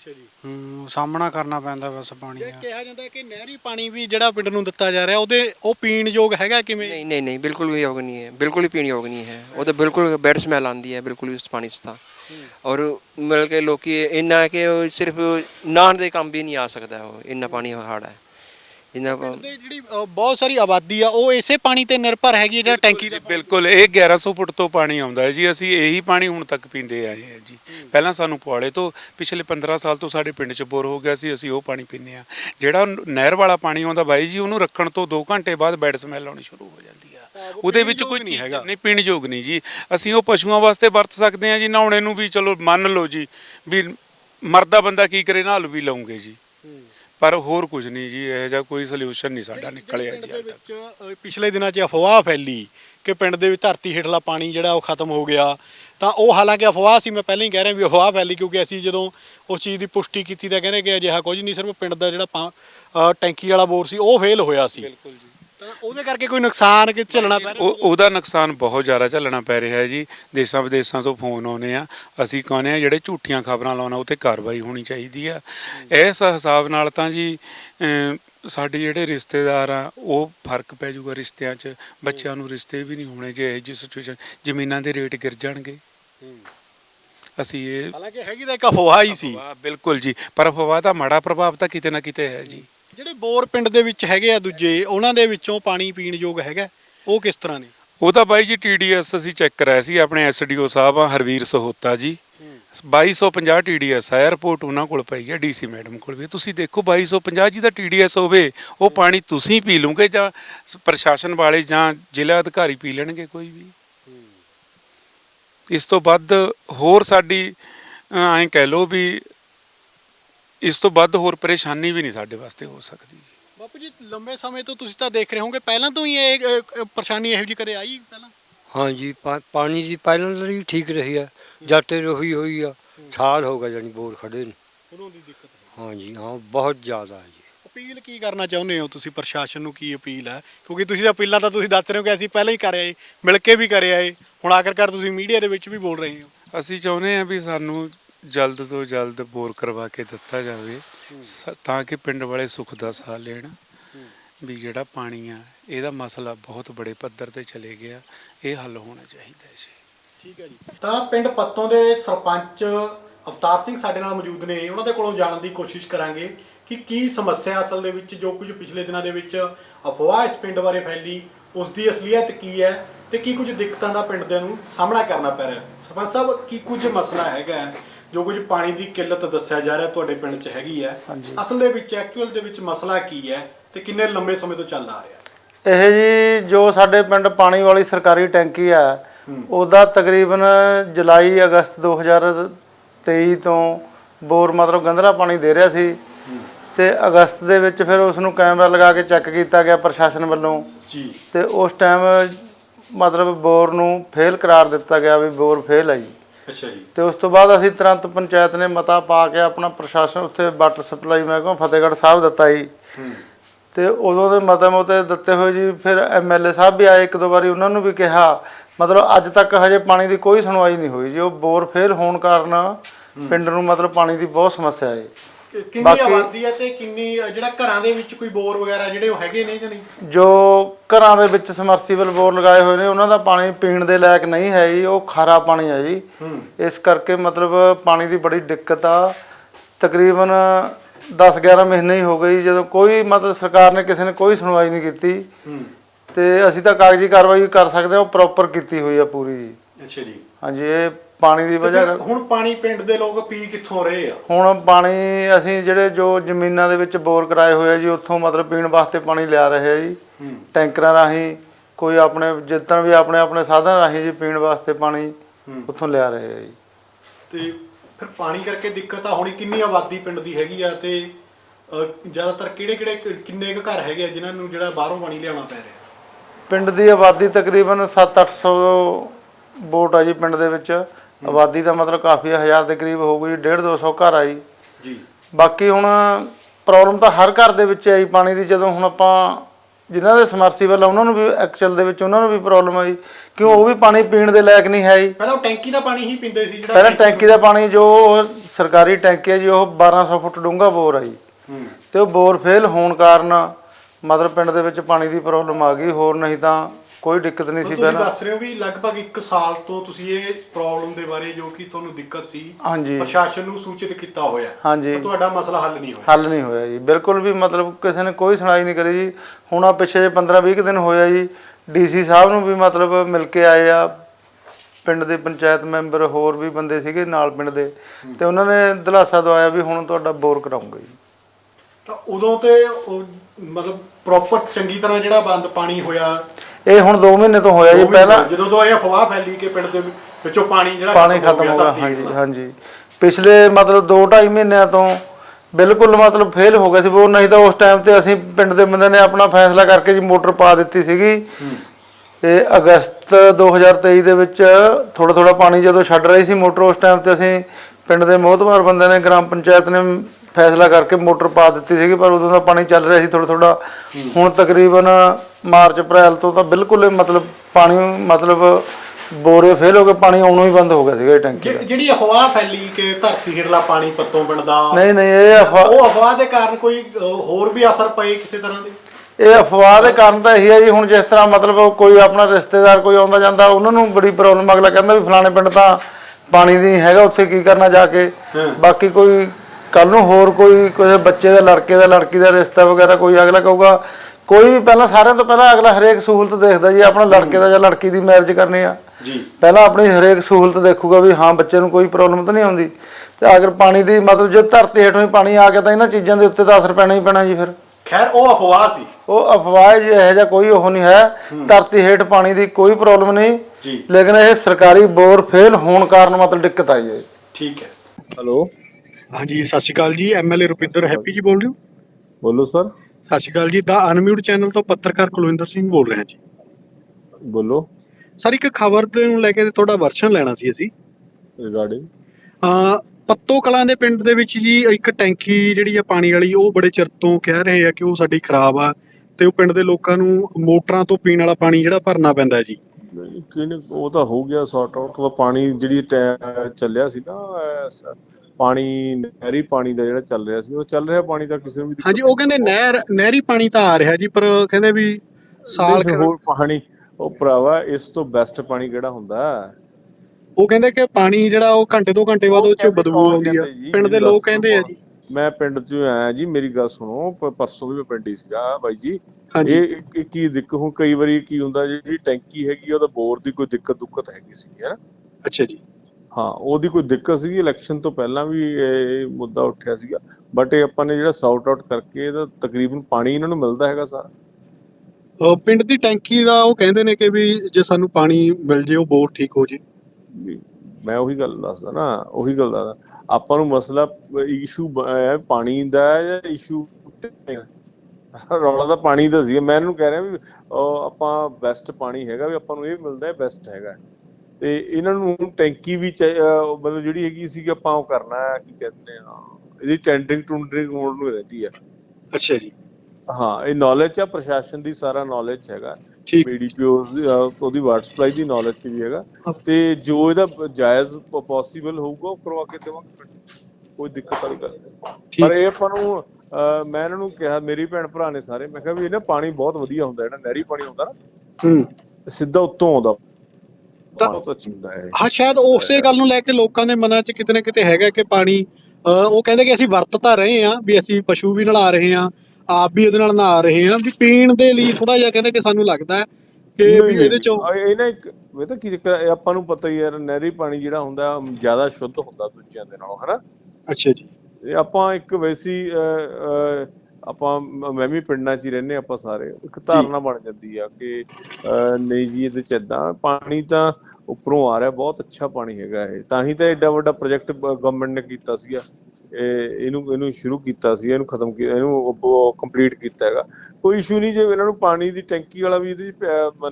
ਅੱਛਾ ਜੀ। ਹੂੰ ਸਾਹਮਣਾ ਕਰਨਾ ਪੈਂਦਾ ਬਸ ਪਾਣੀ ਦਾ। ਕਿਹਾ ਜਾਂਦਾ ਕਿ ਨਹਿਰੀ ਪਾਣੀ ਵੀ ਜਿਹੜਾ ਪਿੰਡ ਨੂੰ ਦਿੱਤਾ ਜਾ ਰਿਹਾ ਉਹਦੇ ਉਹ ਪੀਣ ਯੋਗ ਹੈਗਾ ਕਿਵੇਂ? ਨਹੀਂ ਨਹੀਂ ਨਹੀਂ ਬਿਲਕੁਲ ਵੀ ਯੋਗ ਨਹੀਂ ਹੈ। ਬਿਲਕੁਲ ਹੀ ਪੀਣ ਯੋਗ ਨਹੀਂ ਹੈ। ਉਹ ਤਾਂ ਬਿਲਕੁਲ ਬੈਡ ਸਮੈਲ ਆਉਂਦੀ ਹੈ ਬਿਲਕੁਲ ਉਸ ਪਾਣੀ 'ਚ ਤਾਂ। ਔਰ ਮਿਲ ਕੇ ਲੋਕੀ ਇੰਨਾ ਹੈ ਕਿ ਸਿਰਫ ਨਹਾਉਣ ਦੇ ਕੰਮ ਵੀ ਨਹੀਂ ਆ ਸਕਦਾ ਉਹ ਇੰਨਾ ਪਾਣੀ ਹਾਰਡ ਹੈ। ਇੰਨਾ ਪਿੰਡ ਦੇ ਜਿਹੜੀ ਅ, ਬਹੁਤ ਸਾਰੀ ਆਬਾਦੀ ਆ ਉਹ ਇਸੇ ਪਾਣੀ ਤੇ ਨਿਰਭਰ ਹੈਗੀ ਹੈ, ਜਿਹੜਾ ਟੈਂਕੀ ਦਾ ਬਿਲਕੁਲ ਇਹ 1100 ਫੁੱਟ ਤੋਂ ਪਾਣੀ ਆਉਂਦਾ ਹੈ ਜੀ ਅਸੀਂ ਇਹੀ ਪਾਣੀ ਹੁਣ ਤੱਕ ਪੀਂਦੇ ਆਏ ਹਾਂ ਜੀ। ਪਹਿਲਾਂ ਸਾਨੂੰ ਪੁਆੜੇ ਤੋਂ ਪਿਛਲੇ 15 ਸਾਲ ਤੋਂ ਸਾਡੇ ਪਿੰਡ 'ਚ ਬੋਰ ਹੋ ਗਿਆ ਸੀ ਅਸੀਂ ਉਹ ਪਾਣੀ ਪੀਂਦੇ ਆ ਜਿਹੜਾ ਨਹਿਰ ਵਾਲਾ ਪਾਣੀ ਆਉਂਦਾ ਬਾਈ ਜੀ ਉਹਨੂੰ ਰੱਖਣ ਤੋਂ 2 ਘੰਟੇ ਬਾਅਦ ਬੈਡ ਸਮੈਲ ਆਉਣੀ ਸ਼ੁਰੂ ਹੋ ਜਾਂਦੀ ਆ। ਉਹ ਉਹਦੇ ਪੀਣ ਵਿੱਚ ਯੋਗ ਕੋਈ ਨਹੀਂ ਚੀਜ਼ ਹੈਗਾ। ਨਹੀਂ ਪੀਣ ਯੋਗ ਨਹੀਂ ਜੀ। ਅਸੀਂ ਉਹ ਪਸ਼ੂਆਂ ਵਾਸਤੇ ਵਰਤ ਸਕਦੇ ਆ ਜੀ ਨਹਾਉਣੇ ਨੂੰ ਵੀ ਚਲੋ ਮੰਨ ਲਓ ਜੀ ਵੀ ਮਰਦਾ ਬੰਦਾ ਕੀ ਕਰੇ ਨਹਾ ਵੀ ਲਵਾਂਗੇ ਜੀ। ਪਰ ਹੋਰ ਕੁਝ ਨਹੀਂ ਜੀ ਇਹੋ ਜਿਹਾ ਕੋਈ ਸੋਲੂਸ਼ਨ ਨਹੀਂ ਸਾਡਾ ਨਿਕਲਿਆ ਜੀ ਅੱਜ ਤੱਕ। ਵਿੱਚ ਪਿਛਲੇ ਦਿਨਾਂ 'ਚ ਅਫਵਾਹ ਫੈਲੀ ਕਿ ਪਿੰਡ ਦੇ ਵਿੱਚ ਧਰਤੀ ਹੇਠਲਾ ਪਾਣੀ ਜਿਹੜਾ ਉਹ ਖਤਮ ਹੋ ਗਿਆ। ਤਾਂ ਉਹ ਹਾਲਾਂਕਿ ਅਫਵਾਹ ਸੀ ਮੈਂ ਪਹਿਲਾਂ ਹੀ ਕਹਿ ਰਿਹਾ ਵੀ ਅਫਵਾਹ ਫੈਲੀ ਕਿਉਂਕਿ ਅਸੀਂ ਜਦੋਂ ਉਸ ਚੀਜ਼ ਦੀ ਪੁਸ਼ਟੀ ਕੀਤੀ ਤਾਂ ਕਹਿੰਦੇ ਕਿ ਅਜਿਹਾ ਕੁਝ ਨਹੀਂ ਸਿਰਫ ਪਿੰਡ ਦਾ ਜਿਹੜਾ ਪਾ- ਅ, ਟੈਂਕੀ ਵਾਲਾ ਬੋਰ ਸੀ ਉਹ ਫੇਲ ਹੋਇਆ ਸੀ। ਬਿਲਕੁਲ ਜੀ। ਤਾਂ ਉਹਦੇ ਕਰਕੇ ਕੋਈ ਨੁਕਸਾਨ ਕਿ ਝੱਲਣਾ ਪੈ ਰਿਹਾ? ਉਹ ਉਹਦਾ ਨੁਕਸਾਨ ਬਹੁਤ ਜ਼ਿਆਦਾ ਝੱਲਣਾ ਪੈ ਰਿਹਾ ਹੈ ਜੀ। ਦੇਸ਼ਾਂ ਵਿਦੇਸ਼ਾਂ ਤੋਂ ਫੋਨ ਆਉਨੇ ਆ। ਅਸੀਂ ਕਹਿੰਦੇ ਆ ਜਿਹੜੇ ਝੂਠੀਆਂ ਖਬਰਾਂ ਲਾਉਣਾ ਉਹ ਤੇ ਕਾਰਵਾਈ ਹੋਣੀ ਚਾਹੀਦੀ ਆ। ਇਸ ਹਿਸਾਬ ਨਾਲ ਤਾਂ ਜੀ ਸਾਡੇ ਜਿਹੜੇ ਰਿਸ਼ਤੇਦਾਰ ਆ ਉਹ ਫ਼ਰਕ ਪੈ ਜਾਊਗਾ ਰਿਸ਼ਤਿਆਂ 'ਚ। ਬੱਚਿਆਂ ਨੂੰ ਰਿਸ਼ਤੇ ਵੀ ਨਹੀਂ ਹੋਣੇ ਜੇ ਇਹ ਜੀ ਸਿਚੁਏਸ਼ਨ ਜ਼ਮੀਨਾਂ ਦੇ ਰੇਟ ਗਿਰ ਜਾਣਗੇ। ਅਸੀਂ ਇਹ ਹਾਲਾਂਕਿ ਹੈਗੀ ਤਾਂ ਇੱਕ ਅਫਵਾਹ ਹੀ ਸੀ। ਬਿਲਕੁਲ ਜੀ। ਪਰ ਅਫਵਾਹ ਦਾ ਮਾੜਾ ਪ੍ਰਭਾਵ ਤਾਂ ਕਿਤੇ ਨਾ ਕਿਤੇ ਹੈ ਜੀ। ਜਿਹੜੇ ਬੋਰ ਪਿੰਡ ਦੇ ਵਿੱਚ ਹੈਗੇ ਆ ਦੂਜੇ ਉਹਨਾਂ ਦੇ ਵਿੱਚੋਂ ਪਾਣੀ ਪੀਣ ਯੋਗ ਹੈਗਾ? ਉਹ ਕਿਸ ਤਰ੍ਹਾਂ ਨੇ? ਉਹ ਤਾਂ ਬਾਈ ਜੀ ਟੀਡੀਐਸ ਅਸੀਂ ਚੈੱਕ ਕਰਾਇਆ ਸੀ ਆਪਣੇ ਐਸਡੀਓ ਸਾਹਿਬ ਆ ਹਰਵੀਰ ਸਹੋਤਾ ਜੀ। 2250 ਟੀਡੀਐਸ ਆ ਰਿਪੋਰਟ ਉਹਨਾਂ ਕੋਲ ਪਈ ਹੈ ਡੀਸੀ ਮੈਡਮ ਕੋਲ ਵੀ। ਤੁਸੀਂ ਦੇਖੋ 2250 ਜੀ ਦਾ ਟੀਡੀਐਸ ਹੋਵੇ ਉਹ ਪਾਣੀ ਤੁਸੀਂ ਪੀ ਲਓਗੇ ਜਾਂ ਪ੍ਰਸ਼ਾਸਨ ਵਾਲੇ ਜਾਂ ਜ਼ਿਲ੍ਹਾ ਅਧਿਕਾਰੀ ਪੀ ਲੈਣਗੇ ਕੋਈ ਵੀ। ਇਸ ਤੋਂ ਵੱਧ ਹੋਰ ਸਾਡੀ ਐਂ ਕਹਿ ਲਓ ਵੀ ਇਸ ਤੋਂ ਵੱਧ ਹੋਰ ਪਰੇਸ਼ਾਨੀ ਵੀ ਨਹੀਂ ਸਾਡੇ ਵਾਸਤੇ ਹੋ ਸਕਦੀ ਜੀ। ਬਾਪੂ ਜੀ ਲੰਬੇ ਸਮੇਂ ਤੋਂ ਤੁਸੀਂ ਤਾਂ ਦੇਖ ਰਹੇ ਹੋਵੋਗੇ ਪਹਿਲਾਂ ਤੋਂ ਹੀ ਇਹ ਅ, ਅ, ਪਰੇਸ਼ਾਨੀ ਇਹੋ ਜਿਹੀ ਕਦੇ ਆਈ ਪਹਿਲਾਂ? ਹਾਂਜੀ ਪਾ- ਪਾਣੀ ਦੀ ਪਹਿਲਾਂ ਤਾਂ ਵੀ ਠੀਕ ਰਹੀ ਆ ਜਦ ਤੇ ਰਹੀ ਹੋਈ ਆ ਸਾਲ ਹੋ ਗਿਆ ਜਾਨੀ ਬੋਰ ਖੜੇ ਨੂੰ। ਉਦੋਂ ਦੀ ਦਿੱਕਤ ਹੈ। ਹਾਂਜੀ ਹਾਂ ਬਹੁਤ ਜ਼ਿਆਦਾ ਹੈ ਜੀ। ਅਪੀਲ ਕੀ ਕਰਨਾ ਚਾਹੁੰਦੇ ਹੋ ਤੁਸੀਂ ਪ੍ਰਸ਼ਾਸਨ ਨੂੰ ਕੀ ਅਪੀਲ ਹੈ? ਕਿਉਂਕਿ ਤੁਸੀਂ ਤਾਂ ਅਪੀਲਾਂ ਤਾਂ ਤੁਸੀਂ ਦੱਸ ਰਹੇ ਹੋ ਕਿ ਅਸੀਂ ਪਹਿਲਾਂ ਹੀ ਕਰ ਆਏ ਮਿਲ ਕੇ ਵੀ ਕਰ ਆਏ ਹੁਣ ਆਖਰਕਾਰ ਤੁਸੀਂ ਮੀਡੀਆ ਦੇ ਵਿੱਚ ਵੀ ਬੋਲ ਰਹੇ ਹੋ। ਅਸੀਂ ਚਾਹੁੰਦੇ ਹਾਂ ਵੀ ਸਾਨੂੰ ਜਲਦ ਤੋਂ ਜਲਦ ਬੋਰ ਕਰਵਾ ਕੇ ਦਿੱਤਾ ਜਾਵੇ ਸ- ਤਾਂ ਕਿ ਪਿੰਡ ਵਾਲੇ ਸੁੱਖ ਦਾ ਸਾਹ ਲੈਣ। ਵੀ ਜਿਹੜਾ ਪਾਣੀ ਆ ਇਹਦਾ ਮਸਲਾ ਬਹੁਤ ਬੜੇ ਪੱਧਰ ਤੇ ਚਲੇ ਗਿਆ ਇਹ ਹੱਲ ਹੋਣਾ ਚਾਹੀਦਾ ਹੈ ਜੀ। ਠੀਕ ਹੈ ਜੀ। ਤਾਂ ਪਿੰਡ ਪੱਤੋਂ ਦੇ ਸਰਪੰਚ ਅਵਤਾਰ ਸਿੰਘ ਸਾਡੇ ਨਾਲ ਮੌਜੂਦ ਨੇ ਉਹਨਾਂ ਦੇ ਕੋਲੋਂ ਜਾਣਨ ਦੀ ਕੋਸ਼ਿਸ਼ ਕਰਾਂਗੇ ਕਿ ਕੀ ਸਮੱਸਿਆ ਅਸਲ ਦੇ ਵਿੱਚ ਜੋ ਕੁਝ ਪਿਛਲੇ ਦਿਨਾਂ ਦੇ ਵਿੱਚ ਅਫਵਾਹ ਇਸ ਪਿੰਡ ਬਾਰੇ ਫੈਲੀ ਉਸ ਦੀ ਅਸਲੀਅਤ ਕੀ ਹੈ ਤੇ ਕੀ ਕੁਝ ਦਿੱਕਤਾਂ ਦਾ ਪਿੰਡ ਦੇ ਨੂੰ ਸਾਹਮਣਾ ਕਰਨਾ ਪੈ ਰਿਹਾ ਸਰਪੰਚ ਸਾਹਿਬ ਕੀ ਕੁਝ ਮਸਲਾ ਹੈਗਾ ਹੈ, ਜੋ ਕੁਝ ਪਾਣੀ ਦੀ ਕਿੱਲਤ ਦੱਸਿਆ ਜਾ ਰਿਹਾ ਤੁਹਾਡੇ ਪਿੰਡ 'ਚ ਹੈਗੀ ਹੈ। ਅਸਲ ਦੇ ਵਿੱਚ ਐਕਚੁਅਲ ਦੇ ਵਿੱਚ ਮਸਲਾ ਕੀ ਹੈ ਤੇ ਕਿੰਨੇ ਲੰਬੇ ਸਮੇਂ ਤੋਂ ਚੱਲਦਾ ਆ ਰਿਹਾ ਇਹ ਜੀ ਜੋ ਸਾਡੇ ਪਿੰਡ ਪਾਣੀ ਵਾਲੀ ਸਰਕਾਰੀ ਟੈਂਕੀ ਹੈ ਉਹਦਾ ਤਕਰੀਬਨ ਜੁਲਾਈ ਅਗਸਤ 2023 ਤੋਂ ਬੋਰ ਮਤਲਬ ਗੰਧਲਾ ਪਾਣੀ ਦੇ ਰਿਹਾ ਸੀ। ਤੇ ਅਗਸਤ ਦੇ ਵਿੱਚ ਫਿਰ ਉਸ ਨੂੰ ਕੈਮਰਾ ਲਗਾ ਕੇ ਚੈੱਕ ਕੀਤਾ ਗਿਆ ਪ੍ਰਸ਼ਾਸਨ ਵੱਲੋਂ। ਜੀ। ਤੇ ਉਸ ਟਾਈਮ ਮਤਲਬ ਬੋਰ ਨੂੰ ਫੇਲ ਕਰਾਰ ਦਿੱਤਾ ਗਿਆ ਵੀ ਬੋਰ ਫੇਲ ਹੈ ਜੀ। ਅੱਛਾ ਜੀ। ਤੇ ਉਸ ਤੋਂ ਬਾਅਦ ਅਸੀਂ ਤੁਰੰਤ ਪੰਚਾਇਤ ਨੇ ਮਤਾ ਪਾ ਕੇ ਆਪਣਾ ਪ੍ਰਸ਼ਾਸਨ ਉੱਥੇ ਵਾਟਰ ਸਪਲਾਈ ਮਹਿਕਮਾ ਫਤਿਹਗੜ੍ਹ ਸਾਹਿਬ ਦਿੱਤਾ ਜੀ। ਤੇ ਉਦੋਂ ਦੇ ਮਤੇ ਮਤੇ ਦਿੱਤੇ ਹੋਏ ਜੀ ਫਿਰ ਐਮਐਲਏ ਸਾਹਿਬ ਵੀ ਆਏ ਇੱਕ ਦੋ ਵਾਰੀ ਉਹਨਾਂ ਨੂੰ ਵੀ ਕਿਹਾ। ਮਤਲਬ ਅੱਜ ਤੱਕ ਹਜੇ ਪਾਣੀ ਦੀ ਕੋਈ ਸੁਣਵਾਈ ਨਹੀਂ ਹੋਈ ਜੀ। ਉਹ ਬੋਰ ਫੇਲ ਹੋਣ ਕਾਰਨ ਪਿੰਡ ਨੂੰ ਮਤਲਬ ਪਾਣੀ ਦੀ ਬਹੁਤ ਸਮੱਸਿਆ ਹੈ। ਕਿੰਨੀ ਬਾਕੀ- ਆਬਾਦੀ ਹੈ ਤੇ ਕਿੰਨੀ ਅ, ਜਿਹੜਾ ਘਰਾਂ ਦੇ ਵਿੱਚ ਕੋਈ ਬੋਰ ਵਗੈਰਾ ਜਿਹੜੇ ਉਹ ਹੈਗੇ ਨੇ ਜਾਂ ਨਹੀਂ? ਜੋ ਘਰਾਂ ਦੇ ਵਿੱਚ ਸਮਰਸੀਬਲ ਬੋਰ ਲਗਾਏ ਹੋਏ ਨੇ ਉਹਨਾਂ ਦਾ ਪਾਣੀ ਪੀਣ ਦੇ ਲਾਇਕ ਨਹੀਂ ਹੈ ਜੀ ਉਹ ਖਾਰਾ ਪਾਣੀ ਹੈ ਜੀ। ਇਸ ਕਰਕੇ ਮਤਲਬ ਪਾਣੀ ਦੀ ਬੜੀ ਦਿੱਕਤ ਆ। ਤਕਰੀਬਨ 10-11 ਮਹੀਨੇ ਹੀ ਹੋ ਗਏ ਜੀ, ਜਦੋਂ ਕੋਈ ਮਤਲਬ ਸਰਕਾਰ ਨੇ ਕਿਸੇ ਨੇ ਕੋਈ ਸੁਣਵਾਈ ਨਹੀਂ ਕੀਤੀ। ਤੇ ਅਸੀਂ ਤਾਂ ਕਾਗਜ਼ੀ ਕਾਰਵਾਈ ਕਰ ਸਕਦੇ ਹਾਂ ਉਹ ਪ੍ਰੋਪਰ ਕੀਤੀ ਹੋਈ ਆ ਪੂਰੀ ਜੀ। ਅੱਛਾ ਜੀ। ਹਾਂਜੀ ਇਹ ਪਾਣੀ ਦੀ ਵਜ੍ਹਾ ਕਰ- ਹੁਣ ਪਾਣੀ ਪਿੰਡ ਦੇ ਲੋਕ ਪੀ ਕਿੱਥੋਂ ਰਹੇ ਆ? ਹੁਣ ਪਾਣੀ ਅਸੀਂ ਜਿਹੜੇ ਜੋ ਜ਼ਮੀਨਾਂ ਦੇ ਵਿੱਚ ਬੋਰ ਕਰਾਏ ਹੋਏ ਆ ਜੀ ਉੱਥੋਂ ਮਤਲਬ ਪੀਣ ਵਾਸਤੇ ਪਾਣੀ ਲਿਆ ਰਹੇ ਆ ਜੀ। ਟੈਂਕਰਾਂ ਰਾਹੀਂ ਕੋਈ ਆਪਣੇ ਜਿੱਦਣ ਵੀ ਆਪਣੇ ਆਪਣੇ ਸਾਧਨ ਰਾਹੀਂ ਜੀ ਪੀਣ ਵਾਸਤੇ ਪਾਣੀ ਉੱਥੋਂ ਲਿਆ ਰਹੇ ਆ ਜੀ। ਤੇ ਫਿਰ ਪਾਣੀ ਕਰਕੇ ਦਿੱਕਤ ਆ ਹੋਣੀ ਕਿੰਨੀ ਆਬਾਦੀ ਪਿੰਡ ਦੀ ਹੈਗੀ ਆ ਤੇ ਜ਼ਿਆਦਾਤਰ ਕਿਹੜੇ ਕਿਹੜੇ ਕਿੰਨੇ ਕੁ ਘਰ ਹੈਗੇ ਆ ਜਿਨ੍ਹਾਂ ਨੂੰ ਜਿਹੜਾ ਬਾਹਰੋਂ ਪਾਣੀ ਲਿਆਉਣਾ ਪੈ ਰਿਹਾ? ਪਿੰਡ ਦੀ ਆਬਾਦੀ ਤਕਰੀਬਨ 7-800 ਵੋਟ ਆ ਜੀ ਪਿੰਡ ਦੇ ਵਿੱਚ। ਆਬਾਦੀ ਦਾ ਮਤਲਬ ਕਾਫੀ ਹਜ਼ਾਰ ਦੇ ਕਰੀਬ ਹੋਊਗੀ ਜੀ 1.5-200 ਘਰ ਆ ਜੀ। ਜੀ। ਬਾਕੀ ਹੁਣ ਪ੍ਰੋਬਲਮ ਤਾਂ ਹਰ ਘਰ ਦੇ ਵਿੱਚ ਆਈ ਪਾਣੀ ਦੀ ਜਦੋਂ ਹੁਣ ਆਪਾਂ ਜਿਨ੍ਹਾਂ ਦੇ ਸਮਰਸੀਬਲ ਆ ਉਹਨਾਂ ਨੂੰ ਵੀ ਐਕਚੁਅਲ ਦੇ ਵਿੱਚ ਉਹਨਾਂ ਨੂੰ ਵੀ ਪ੍ਰੋਬਲਮ ਆਈ। ਕਿਉਂ ਉਹ ਵੀ ਪਾਣੀ ਪੀਣ ਦੇ ਲਾਇਕ ਨਹੀਂ ਹੈ ਜੀ। ਪਹਿਲਾਂ ਉਹ ਟੈਂਕੀ ਦਾ ਪਾਣੀ ਹੀ ਪੀਂਦੇ ਸੀ ਜਿਹੜਾ ਪਹਿਲਾਂ ਟੈਂਕੀ ਦਾ ਪਾਣੀ ਜੋ ਸਰਕਾਰੀ ਟੈਂਕੀ ਹੈ ਜੀ ਉਹ 1200 ਫੁੱਟ ਡੂੰਘਾ ਬੋਰ ਆ ਜੀ। ਤੇ ਉਹ ਬੋਰ ਫੇਲ ਹੋਣ ਕਾਰਨ ਮਤਲਬ ਪਿੰਡ ਦੇ ਵਿੱਚ ਪਾਣੀ ਦੀ ਪ੍ਰੋਬਲਮ ਆ ਗਈ ਹੋਰ ਨਹੀਂ ਤਾਂ ਕੋਈ ਦਿੱਕਤ ਨਹੀਂ ਸੀ ਤੁਸੀਂ ਪਹਿਲਾਂ। ਦੱਸ ਰਹੇ ਹੋ ਵੀ ਲਗਭਗ 1 ਸਾਲ ਤੋਂ ਤੁਸੀਂ ਇਹ ਪ੍ਰੋਬਲਮ ਦੇ ਬਾਰੇ ਜੋ ਕਿ ਤੁਹਾਨੂੰ ਦਿੱਕਤ ਸੀ ਹਾਂਜੀ। ਪ੍ਰਸ਼ਾਸਨ ਨੂੰ ਸੂਚਿਤ ਕੀਤਾ ਹੋਇਆ। ਹਾਂਜੀ। ਪਰ ਤੁਹਾਡਾ ਮਸਲਾ ਹੱਲ ਨਹੀਂ ਹੋਇਆ। ਹੱਲ ਨਹੀਂ ਹੋਇਆ ਜੀ। ਬਿਲਕੁਲ ਵੀ ਮਤਲਬ ਕਿਸੇ ਨੇ ਕੋਈ ਸੁਣਾਈ ਨਹੀਂ ਕਰੀ ਜੀ। ਹੁਣ ਆ ਪਿੱਛੇ 15-20 ਕੁ ਦਿਨ ਹੋਇਆ ਜੀ। ਡੀਸੀ ਸਾਹਿਬ ਨੂੰ ਵੀ ਮਤਲਬ ਮਿਲ ਕੇ ਆਏ ਆ। ਪਿੰਡ ਦੇ ਪੰਚਾਇਤ ਮੈਂਬਰ ਹੋਰ ਵੀ ਬੰਦੇ ਸੀਗੇ ਨਾਲ ਪਿੰਡ ਦੇ। ਤੇ ਉਹਨਾਂ ਨੇ ਦਿਲਾਸਾ ਦਵਾਇਆ ਵੀ ਹੁਣ ਤੁਹਾਡਾ ਬੋਰ ਕਰਾਉਂਗੇ ਜੀ। ਤਾਂ ਉਦੋਂ ਤੇ ਉਹ ਮਤਲਬ ਪ੍ਰੋਪਰ ਚੰਗੀ ਤਰ੍ਹਾਂ ਜਿਹੜਾ ਬੰਦ ਪਾਣੀ ਹੋਇਆ ਇਹ ਹੁਣ 2 ਮਹੀਨੇ ਤੋਂ ਹੋਇਆ ਜੀ ਪਹਿਲਾਂ ਜਦੋਂ ਤੋਂ ਇਹ ਅਫਵਾਹ ਫੈਲੀ ਕਿ ਪਿੰਡ ਦੇ ਵਿੱਚੋਂ ਪਾਣੀ ਜਿਹੜਾ ਪਾਣੀ ਖਤਮ ਹੋ ਗਿਆ ਹਾਂਜੀ। ਹਾਂਜੀ। ਪਿਛਲੇ ਮਤਲਬ 2-2.5 ਮਹੀਨਿਆਂ ਤੋਂ ਬਿਲਕੁਲ ਮਤਲਬ ਫੇਲ ਹੋ ਗਿਆ ਸੀ ਉਹ ਨਹੀਂ ਤਾਂ ਉਸ ਟਾਈਮ ਤੇ ਅਸੀਂ ਪਿੰਡ ਦੇ ਬੰਦੇ ਨੇ ਆਪਣਾ ਫੈਸਲਾ ਕਰਕੇ ਜੀ ਮੋਟਰ ਪਾ ਦਿੱਤੀ ਸੀਗੀ। ਤੇ ਅਗਸਤ 2023 ਦੇ ਵਿੱਚ ਥੋੜਾ ਥੋੜਾ ਪਾਣੀ ਜਦੋਂ ਛੱਡ ਰਹੀ ਸੀ ਮੋਟਰ ਉਸ ਟਾਈਮ ਤੇ ਅਸੀਂ ਪਿੰਡ ਦੇ ਮੋਹਤਵਾਰ ਬੰਦੇ ਨੇ ਗ੍ਰਾਮ ਪੰਚਾਇਤ ਨੇ ਫੈਸਲਾ ਕਰਕੇ ਮੋਟਰ ਪਾ ਦਿੱਤੀ ਸੀਗੀ ਪਰ ਉਦੋਂ ਦਾ ਪਾਣੀ ਚੱਲ ਰਿਹਾ ਸੀ ਥੋੜਾ ਥੋੜਾ ਹੁਣ ਤਕਰੀਬਨ ਮਾਰਚ ਅਪ੍ਰੈਲ ਤੋਂ ਤਾਂ ਬਿਲਕੁਲ ਹੀ ਮਤਲਬ ਪਾਣੀ ਮਤਲਬ ਬੋਰੇ ਫੇਲ ਹੋ ਕੇ ਪਾਣੀ ਆਉਣੋਂ ਹੀ ਬੰਦ ਹੋ ਗਿਆ ਸੀਗਾ ਇਹ ਟੈਂਕੀ ਦਾ। ਜਿਹੜੀ ਅਫਵਾਹ ਫੈਲੀ ਕਿ ਧਰਤੀ ਹੇਠਲਾ ਪਾਣੀ ਪੱਤੋਂ ਪਿੰਡ ਦਾ ਨਹੀਂ ਨਹੀਂ ਇਹ ਅਫਵਾਹ ਉਹ ਅਫਵਾਹ ਦੇ ਕਾਰਨ ਕੋਈ ਅ, ਹੋਰ ਵੀ ਅਸਰ ਪਏ ਕਿਸੇ ਤਰ੍ਹਾਂ ਦੇ? ਇਹ ਅਫਵਾਹ ਦੇ ਕਾਰਨ ਤਾਂ ਇਹੀ ਹੈ ਜੀ ਹੁਣ ਜਿਸ ਤਰ੍ਹਾਂ ਮਤਲਬ ਕੋਈ ਆਪਣਾ ਰਿਸ਼ਤੇਦਾਰ ਕੋਈ ਆਉਂਦਾ ਜਾਂਦਾ ਉਹਨਾਂ ਨੂੰ ਬੜੀ ਪ੍ਰੋਬਲਮ ਅਗਲਾ ਕਹਿੰਦਾ ਵੀ ਫਲਾਣੇ ਪਿੰਡ ਤਾਂ ਪਾਣੀ ਨਹੀਂ ਹੈਗਾ ਉੱਥੇ ਕੀ ਕਰਨਾ ਜਾ ਕੇ? ਬਾਕੀ ਕੋਈ ਕੱਲ ਨੂੰ ਹੋਰ ਕੋਈ ਕਿਸੇ ਬੱਚੇ ਦਾ ਲੜਕੇ ਦਾ ਲੜਕੀ ਦਾ ਰਿਸ਼ਤਾ ਵਗੈਰਾ ਕੋਈ ਅਗਲਾ ਕਹੂਗਾ ਕੋਈ ਵੀ ਪਹਿਲਾਂ ਸਾਰਿਆਂ ਤੋਂ ਪਹਿਲਾਂ ਅਗਲਾ ਹਰੇਕ ਸਹੂਲਤ ਦੇਖਦਾ ਜੀ ਆਪਣਾ ਲੜਕੇ ਦਾ ਜਾਂ ਲੜਕੀ ਦੀ ਮੈਰਿਜ ਕਰਨੀ ਆ। ਜੀ। ਪਹਿਲਾਂ ਆਪਣੀ ਹਰੇਕ ਸਹੂਲਤ ਦੇਖੂਗਾ ਵੀ ਹਾਂ ਬੱਚੇ ਨੂੰ ਕੋਈ ਪ੍ਰੋਬਲਮ ਤਾਂ ਨਹੀਂ ਆਉਂਦੀ। ਤੇ ਅਗਰ ਪਾਣੀ ਦੀ ਮਤਲਬ ਜੇ ਧਰਤੀ ਹੇਠੋਂ ਹੀ ਪਾਣੀ ਆ ਗਿਆ ਤਾਂ ਇਹਨਾਂ ਚੀਜ਼ਾਂ ਦੇ ਉੱਤੇ ਤਾਂ ਅਸਰ ਪੈਣਾ ਹੀ ਪੈਣਾ ਜੀ ਫਿਰ। ਖੈਰ ਉਹ ਅਫਵਾਹ ਸੀ। ਉਹ ਅਫਵਾਹ ਜੀ ਇਹੋ ਜਿਹਾ ਕੋਈ ਉਹ ਨਹੀਂ ਹੈ। ਧਰਤੀ ਹੇਠ ਪਾਣੀ ਦੀ ਕੋਈ ਪ੍ਰੋਬਲਮ ਨਹੀਂ। ਜੀ। ਲੇਕਿਨ ਇਹ ਸਰਕਾਰੀ ਬੋਰ ਫੇਲ ਹੋਣ ਕਾਰਨ ਮਤਲਬ ਦਿੱਕਤ ਆਈ ਹੈ। ਠੀਕ ਹੈ। ਹੈਲੋ। ਹਾਂਜੀ ਸਤਿ ਸ਼੍ਰੀ ਅਕਾਲ ਜੀ। ਐਮਐਲਏ ਰੁਪਿੰਦਰ ਹੈਪੀ ਜੀ ਬੋਲ ਰਹੇ ਹੋ? ਬੋਲੋ ਸਰ। ਸਤਿ ਸ਼੍ਰੀ ਅਕਾਲ ਜੀ। ਦਾ ਅਨਮਿਊਟ ਚੈਨਲ ਤੋਂ ਪੱਤਰਕਾਰ ਕੁਲਵਿੰਦਰ ਸਿੰਘ ਬੋਲ ਰਹੇ ਜੀ। ਬੋਲੋ। ਸਰ ਇੱਕ ਖਬਰ ਨੂੰ ਲੈ ਕੇ ਤੁਹਾਡਾ ਵਰਸ਼ਨ ਲੈਣਾ ਸੀ ਅਸੀਂ। ਰਿਗਾਰਡਿੰਗ ਅ ਪੱਤੋ ਕਲਾਂ ਦੇ ਪਿੰਡ ਦੇ ਵਿੱਚ ਜੀ ਇੱਕ ਟੈਂਕੀ ਜਿਹੜੀ ਆ ਪਾਣੀ ਵਾਲੀ ਉਹ ਬੜੇ ਚਿਰ ਤੋਂ ਕਹਿ ਰਹੇ ਆ ਕਿ ਉਹ ਸਾਡੀ ਖਰਾਬ ਆ ਤੇ ਉਹ ਪਿੰਡ ਦੇ ਲੋਕਾਂ ਨੂੰ ਮੋਟਰਾਂ ਤੋਂ ਪੀਣ ਵਾਲਾ ਪਾਣੀ ਜਿਹੜਾ ਭਰਨਾ ਪੈਂਦਾ ਜੀ। ਕਿਨ ਉਹ ਤਾਂ ਹੋ ਗਿਆ ਸੌਟ ਆਊਟ ਉਹ ਪਾਣੀ ਜਿਹੜੀ ਚੱਲਿਆ ਸੀ ਨਾ ਪਾਣੀ ਨਹਿਰੀ ਪਾਣੀ ਦਾ ਜਿਹੜਾ ਚੱਲ ਰਿਹਾ ਸੀ ਉਹ ਚੱਲ ਰਿਹਾ ਪਾਣੀ ਦਾ ਕਿਸੇ ਨੂੰ ਵੀ ਹਾਂਜੀ ਉਹ ਕਹਿੰਦੇ ਨਹਿਰ ਨਹਿਰੀ ਪਾਣੀ ਤਾਂ ਆ ਰਿਹਾ ਜੀ ਪਰ ਕਹਿੰਦੇ ਵੀ ਸਾਲ ਹੋਰ ਪਾਣੀ ਉਹ ਭਰਾਵਾ ਇਸ ਤੋਂ ਬੈਸਟ ਪਾਣੀ ਕਿਹੜਾ ਹੁੰਦਾ? ਹੈ? ਉਹ ਕਹਿੰਦੇ ਕਿ ਪਾਣੀ ਜਿਹੜਾ ਉਹ ਘੰਟੇ ਦੋ ਘੰਟੇ ਬਾਅਦ ਉਹ ਚ ਬਦਬੂ ਆਉਂਦੀ ਆ? ਪਿੰਡ ਦੇ ਲੋਕ ਕਹਿੰਦੇ ਆ। ਜੀ। ਮੈਂ ਪਿੰਡ ਚ ਆਇਆ ਜੀ ਮੇਰੀ ਗੱਲ ਸੁਣੋ ਪਰਸੋਂ ਵੀ ਮੈਂ ਪਿੰਡ ਹੀ ਸੀਗਾ ਬਾਈ ਜੀ। ਇਹ ਕੀ ਦਿੱਕਤ ਹੁਣ ਕਈ ਵਾਰੀ ਕੀ ਹੁੰਦਾ ਜਿਹੜੀ ਟੈਂਕੀ ਹੈਗੀ ਉਹਦਾ ਬੋਰ ਦੀ ਕੋਈ ਦਿੱਕਤ ਦੁੱਕਤ ਹੈਗੀ ਸੀ ਹੈ ਨਾ ਅੱਛਾ ਜੀ। ਹਾਂ ਉਹਦੀ ਕੋਈ ਦਿੱਕਤ ਸੀ ਇਲੈਕਸ਼ਨ ਤੋਂ ਪਹਿਲਾਂ ਵੀ ਇਹ ਮੁੱਦਾ ਉੱਠਿਆ ਸੀਗਾ। ਬਟ ਇਹ ਆਪਾਂ ਨੇ ਜਿਹੜਾ ਸੌਟ ਆਊਟ ਕਰਕੇ ਇਹਦਾ ਤਕਰੀਬਨ ਪਾਣੀ ਇਹਨਾਂ ਨੂੰ ਮਿਲਦਾ ਹੈਗਾ ਸਾਰਾ। ਪਿੰਡ ਦੀ ਟੈਂਕੀ ਦਾ ਉਹ ਕਹਿੰਦੇ ਨੇ ਕਿ ਵੀ ਜੇ ਸਾਨੂੰ ਪਾਣੀ ਮਿਲ ਜੇ ਉਹ ਬੋਰ ਠੀਕ ਹੋ ਜੇ। ਮੈਂ ਉਹੀ ਗੱਲ ਦੱਸਦਾ ਨਾ ਉਹੀ ਗੱਲ ਦੱਸਦਾ। ਆਪਾਂ ਨੂੰ ਮਸਲਾ ਇਸ਼ੂ ਹੈ ਪਾਣੀ ਦਾ ਹੈ ਜਾਂ ਇਸ਼ੂ ਰੌਲਾ ਤਾਂ ਪਾਣੀ ਦਾ ਸੀ ਮੈਂ ਇਹਨੂੰ ਕਹਿ ਰਿਹਾ ਵੀ ਆਪਾਂ ਬੈਸਟ ਪਾਣੀ ਹੈਗਾ ਵੀ ਆਪਾਂ ਨੂੰ ਇਹ ਮਿਲਦਾ ਹੈ ਬੈਸਟ ਹੈਗਾ। ਤੇ ਇਹਨਾਂ ਨੂੰ ਹੁਣ ਟੈਂਕੀ ਵੀ ਮਤਲਬ ਜਿਹੜੀ ਹੈਗੀ ਸੀ ਕਿ ਆਪਾਂ ਉਹ ਕਰਨਾ ਹੈ ਕੀ ਕਹਿੰਦੇ ਆ ਇਹਦੀ ਟੈਂਡਰਿੰਗ ਟੁੰਡਰਿੰਗ ਹੋਣ ਨੂੰ ਰਹਿੰਦੀ ਆ। ਅੱਛਾ ਜੀ। ਹਾਂ ਇਹ ਨੌਲੇਜ ਆ ਪ੍ਰਸ਼ਾਸਨ ਦੀ ਸਾਰਾ ਨੌਲੇਜ ਹੈਗਾ। ਠੀਕ। ਬੀਡੀਪੀਓ ਉਹਦੀ ਵਾਟਰ ਸਪਲਾਈ ਦੀ ਨੌਲੇਜ ਵੀ ਹੈਗਾ। ਤੇ ਜੋ ਇਹਦਾ ਜਾਇਜ਼ ਪੋਸੀਬਲ ਹੋਊਗਾ ਉਹ ਕਰਵਾ ਕੇ ਦੇਵਾਂਗੇ। ਕੋਈ ਦਿੱਕਤ ਵਾਲੀ ਗੱਲ ਨਹੀਂ। ਪਰ ਇਹ ਆਪਾਂ ਨੂੰ ਮੈਂ ਇਹਨਾਂ ਨੂੰ ਕਿਹਾ ਮੇਰੀ ਭੈਣ ਭਰਾ ਨੇ ਸਾਰੇ ਮੈਂ ਕਿਹਾ ਵੀ ਇਹ ਨਾ ਪਾਣੀ ਬਹੁਤ ਵਧੀਆ ਹੁੰਦਾ ਜਿਹੜਾ ਨਹਿਰੀ ਪਾਣੀ ਹੁੰਦਾ ਨਾ। ਹੂੰ। ਸਿੱਧਾ ਉੱਤੋਂ ਆਉਂਦਾ। ਬਹੁਤ ਅੱਛੀ ਹੁੰਦਾ ਹੈ। ਸ਼ਾਇਦ ਉਸੇ ਗੱਲ ਨੂੰ ਲੈ ਕੇ ਲੋਕਾਂ ਦੇ ਮਨਾਂ 'ਚ ਕਿਤੇ ਨਾ ਕਿਤੇ ਹੈਗਾ ਕਿ ਪਾਣੀ ਉਹ ਕਹਿੰਦੇ ਕਿ ਅਸੀਂ ਵਰਤ ਤਾਂ ਰਹੇ ਆ ਵੀ ਅਸੀਂ ਪਸ਼ੂ ਵੀ ਨਲਾ ਰਹੇ ਆ ਆਪ ਵੀ ਉਹਦੇ ਨਾਲ ਨਹਾ ਰਹੇ ਆ ਵੀ ਪੀਣ ਦੇ ਲਈ ਥੋੜਾ ਜਿਹਾ ਕਹਿੰਦੇ ਕਿ ਸਾਨੂੰ ਲੱਗਦਾ ਕਿ ਵੀ ਇਹਦੇ ਚੋਂ ਇਹ ਨਾ ਇੱਕ ਇਹ ਤਾਂ ਕੀ ਚੱਕਰ ਆਪਾਂ ਨੂੰ ਪਤਾ ਹੀ ਹੈ ਨਹਿਰੀ ਪਾਣੀ ਜਿਹੜਾ ਹੁੰਦਾ ਜ਼ਿਆਦਾ ਸ਼ੁੱਧ ਹੁੰਦਾ ਦੂਜਿਆਂ ਦੇ ਨਾਲੋਂ ਹਨਾ? ਅੱਛਾ ਜੀ। ਇਹ ਆਪਾਂ ਇੱਕ ਵੈਸੀ ਆਪਾਂ ਮ- ਵੀ ਪਿੰਡਾਂ 'ਚ ਹੀ ਰਹਿੰਦੇ ਆਪਾਂ ਸਾਰੇ ਇੱਕ ਧਾਰਨਾ ਬਣ ਜਾਂਦੀ ਆ ਕਿ ਨਹੀਂ ਜੀ ਇਹਦੇ 'ਚ ਏਦਾਂ ਪਾਣੀ ਤਾਂ ਉੱਪਰੋਂ ਆ ਰਿਹਾ ਬਹੁਤ ਅੱਛਾ ਪਾਣੀ ਹੈਗਾ ਇਹ। ਤਾਂ ਹੀ ਤਾਂ ਐਡਾ ਵੱਡਾ ਪ੍ਰੋਜੈਕਟ ਗਵਰਨਮੈਂਟ ਨੇ ਕੀਤਾ ਸੀਗਾ। ਇਹ ਇਹਨੂੰ ਇਹਨੂੰ ਸ਼ੁਰੂ ਕੀਤਾ ਸੀ ਇਹਨੂੰ ਖਤਮ ਕੀਤਾ ਇਹਨੂੰ ਕੰਪਲੀਟ ਕੀਤਾ ਹੈਗਾ। ਕੋਈ ਇਸ਼ੂ ਨਹੀਂ ਜੇ ਇਹਨਾਂ ਨੂੰ ਪਾਣੀ ਦੀ ਟੈਂਕੀ ਵਾਲਾ ਵੀ ਇਹਦੇ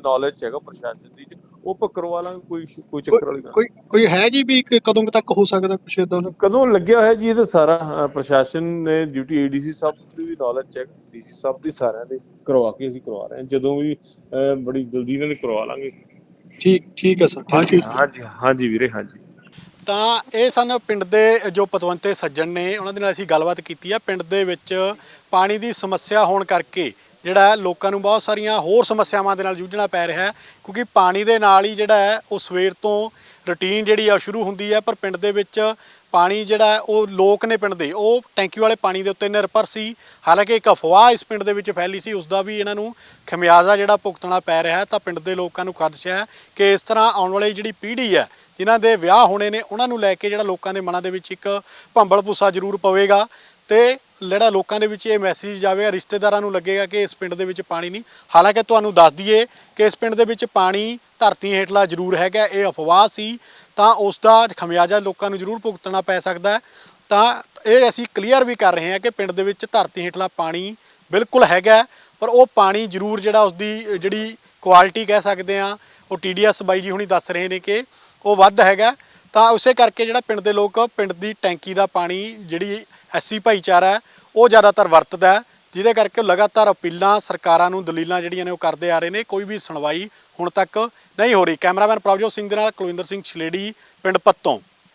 ਨੌਲੇਜ ਹੈਗਾ ਪ੍ਰਸ਼ਾਸਨ ਦੀ ਉਹ ਆਪਾਂ ਕਰਵਾ ਲਾਂਗੇ ਕੋਈ ਕੋਈ ਚੱਕਰ ਵਾਲੀ ਗੱਲ ਕੋਈ ਕੋਈ ਹੈ ਜੀ ਵੀ ਕਦੋਂ ਤੱਕ ਹੋ ਸਕਦਾ ਕੁਛ ਇਦਾਂ ਦਾ? ਕਦੋਂ ਲੱਗਿਆ ਹੋਇਆ ਜੀ ਇਹ ਤਾਂ ਸਾਰਾ ਪ੍ਰਸ਼ਾਸਨ ਨੇ ਡਿਊਟੀ ਏਡੀਸੀ ਸਾਹਿਬ ਦੀ ਵੀ ਨੌਲੇਜ ਚੈੱਕ ਡੀਸੀ ਸਾਹਿਬ ਦੀ ਸਾਰਿਆਂ ਦੇ। ਕਰਵਾ ਕੇ ਅਸੀਂ ਕਰਵਾ ਰਹੇ ਹਾਂ। ਜਦੋਂ ਵੀ ਬੜੀ ਜਲਦੀ ਇਹਨਾਂ ਨੇ ਕਰਵਾ ਲਾਂਗੇ। ਠੀਕ ਠੀਕ ਹੈ ਸਰ ਥੈਂਕ ਯੂ ਹਾਂਜੀ ਹਾਂਜੀ ਵੀਰੇ ਹਾਂਜੀ। ਤਾਂ ਇਹ ਸਨ ਪਿੰਡ ਦੇ ਜੋ ਪਤਵੰਤੇ ਸੱਜਣ ਨੇ ਉਹਨਾਂ ਦੇ ਨਾਲ ਅਸੀਂ ਗੱਲਬਾਤ ਕੀਤੀ ਆ। ਪਿੰਡ ਦੇ ਵਿੱਚ ਪਾਣੀ ਦੀ ਸਮੱਸਿਆ ਹੋਣ ਕਰਕੇ ਜਿਹੜਾ ਲੋਕਾਂ ਨੂੰ ਬਹੁਤ ਸਾਰੀਆਂ ਹੋਰ ਸਮੱਸਿਆਵਾਂ ਦੇ ਨਾਲ ਜੂਝਣਾ ਪੈ ਰਿਹਾ ਹੈ, ਕਿਉਂਕਿ ਪਾਣੀ ਦੇ ਨਾਲ ਹੀ ਜਿਹੜਾ ਹੈ, ਉਹ ਸਵੇਰ ਤੋਂ ਰੁਟੀਨ ਜਿਹੜੀ ਆ, ਉਹ ਸ਼ੁਰੂ ਹੁੰਦੀ ਹੈ, ਪਰ ਪਿੰਡ ਦੇ ਵਿੱਚ ਪਾਣੀ ਜਿਹੜਾ ਉਹ ਲੋਕ ਨੇ ਪਿੰਡ ਦੇ, ਉਹ ਟੈਂਕੀ ਵਾਲੇ ਪਾਣੀ ਦੇ ਉੱਤੇ ਨਿਰਭਰ ਸੀ। ਹਾਲਾਂਕਿ ਇੱਕ ਅਫਵਾਹ ਇਸ ਪਿੰਡ ਦੇ ਵਿੱਚ ਫੈਲੀ ਸੀ ਉਸ ਦਾ ਵੀ ਇਹਨਾਂ ਨੂੰ ਖਮਿਆਜ਼ਾ ਜਿਹੜਾ ਭੁਗਤਣਾ ਪੈ ਰਿਹਾ ਤਾਂ ਪਿੰਡ ਦੇ ਲੋਕਾਂ ਨੂੰ ਖਦਸ਼ਾ ਹੈ ਕਿ ਇਸ ਤਰ੍ਹਾਂ ਆਉਣ ਵਾਲੀ ਜਿਹੜੀ ਪੀੜ੍ਹੀ ਹੈ, ਜਿਨ੍ਹਾਂ ਦੇ ਵਿਆਹ ਹੋਣੇ ਨੇ, ਉਹਨਾਂ ਨੂੰ ਲੈ ਕੇ ਜਿਹੜਾ ਲੋਕਾਂ ਦੇ ਮਨਾਂ ਦੇ ਵਿੱਚ ਇੱਕ ਭੰਬਲ ਭੂਸਾ ਜ਼ਰੂਰ ਪਵੇਗਾ। ਤੇ ਜਿਹੜਾ ਲੋਕਾਂ ਦੇ ਵਿੱਚ ਇਹ ਮੈਸੇਜ ਜਾਵੇਗਾ, ਰਿਸ਼ਤੇਦਾਰਾਂ ਨੂੰ ਲੱਗੇਗਾ ਕਿ ਇਸ ਪਿੰਡ ਦੇ ਵਿੱਚ ਪਾਣੀ ਨਹੀਂ। ਹਾਲਾਂਕਿ ਤੁਹਾਨੂੰ ਦੱਸ ਦਈਏ ਕਿ ਇਸ ਪਿੰਡ ਦੇ ਵਿੱਚ ਪਾਣੀ ਧਰਤੀ ਹੇਠਲਾ ਜ਼ਰੂਰ ਹੈਗਾ, ਇਹ ਅਫਵਾਹ ਸੀ, ਤਾਂ ਉਸ ਦਾ ਖਮਿਆਜ਼ਾ ਲੋਕਾਂ ਨੂੰ ਜ਼ਰੂਰ ਭੁਗਤਣਾ ਪੈ ਸਕਦਾ ਹੈ। ਤਾਂ ਇਹ ਅਸੀਂ ਕਲੀਅਰ ਵੀ ਕਰ ਰਹੇ ਹਾਂ ਕਿ ਪਿੰਡ ਦੇ ਵਿੱਚ ਧਰਤੀ ਹੇਠਲਾ ਪਾਣੀ ਬਿਲਕੁਲ ਹੈਗਾ ਪਰ ਉਹ ਪਾਣੀ ਜ਼ਰੂਰ ਜਿਹੜਾ ਉਸਦੀ ਜਿਹੜੀ ਕੁਆਲਿਟੀ ਕਹਿ ਸਕਦੇ ਆ ਉਹ ਟੀਡੀਐਸ ਬਾਈ ਜੀ ਹੁਣੀ ਦੱਸ ਰਹੇ ਨੇ ਕਿ ਉਹ ਵੱਧ ਹੈਗਾ ਤਾਂ ਉਸੇ ਕਰਕੇ ਜਿਹੜਾ ਪਿੰਡ ਦੇ ਲੋਕ, ਪਿੰਡ ਦੀ ਟੈਂਕੀ ਦਾ ਪਾਣੀ ਜਿਹੜੀ ਐਸਸੀ ਭਾਈਚਾਰਾ ਉਹ ਜ਼ਿਆਦਾਤਰ ਵਰਤਦਾ ਜਿਹਦੇ ਕਰਕੇ ਲਗਾਤਾਰ ਅਪੀਲਾਂ ਸਰਕਾਰਾਂ ਨੂੰ, ਦਲੀਲਾਂ ਜਿਹੜੀਆਂ ਨੇ ਉਹ ਕਰਦੇ ਆ ਰਹੇ ਨੇ, ਕੋਈ ਵੀ ਸੁਣਵਾਈ ਹੁਣ ਤੱਕ ਨਹੀਂ ਹੋ ਰਹੀ। ਕੈਮਰਾਮੈਨ ਪ੍ਰਭਜੋਤ ਸਿੰਘ ਦੇ ਨਾਲ ਕੁਲਵਿੰਦਰ ਸਿੰਘ ਛਲੇੜੀ, ਪਿੰਡ ਪੱਤੋਂ।